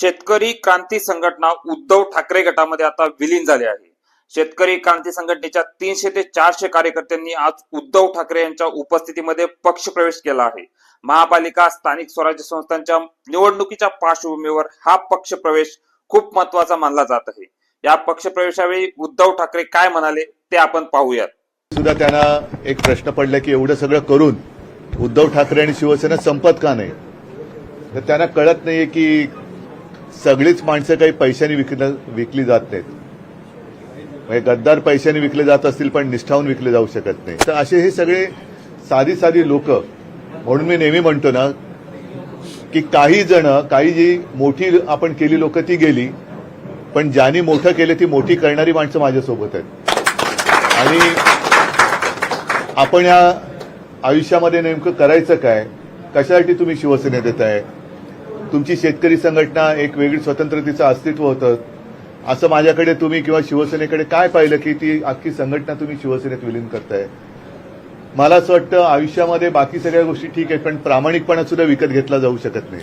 शेतकरी क्रांती संघटना उद्धव ठाकरे गटामध्ये आता विलीन झाले आहे. शेतकरी क्रांती संघटनेच्या तीनशे ते चारशे कार्यकर्त्यांनी आज उद्धव ठाकरे यांच्या उपस्थितीमध्ये पक्ष प्रवेश केला आहे. महापालिका स्थानिक स्वराज्य संस्थांच्या निवडणुकीच्या पार्श्वभूमीवर हा पक्ष प्रवेश खूप महत्त्वाचा मानला जात आहे. या पक्ष प्रवेशावेळी उद्धव ठाकरे काय म्हणाले ते आपण पाहूयात. सुद्धा त्यांना एक प्रश्न पडला की एवढं सगळं करून उद्धव ठाकरे आणि शिवसेना संपत का नाही? तर त्यांना कळत नाहीये की सगळीच माणसं काही पैशाने विकलं विकली जात नाहीत. म्हणजे गद्दार पैशाने विकले जात असतील पण निष्ठावून विकले जाऊ शकत नाही तर असे हे सगळे साधी साधी लोक म्हणून मी नेहमी म्हणतो ना की काही जण काही जी मोठी आपण केली लोक ती गेली पण ज्यांनी मोठं केलं ती मोठी करणारी माणसं माझ्यासोबत आहेत. आणि आपण या आयुष्यामध्ये नेमकं करायचं काय? कशासाठी तुम्ही शिवसेनेत येत आहे तुमची शेतकरी संघटना एक वेगळी स्वतंत्रतेचं अस्तित्व होतं. असं माझ्याकडे तुम्ही किंवा शिवसेनेकडे काय पाहिलं की ती अख्खी संघटना तुम्ही शिवसेनेत विलीन करताय? मला असं वाटतं आयुष्यामध्ये बाकी सगळ्या गोष्टी ठीक आहेत पण प्रामाणिकपणा सुद्धा विकत घेतला जाऊ शकत नाही.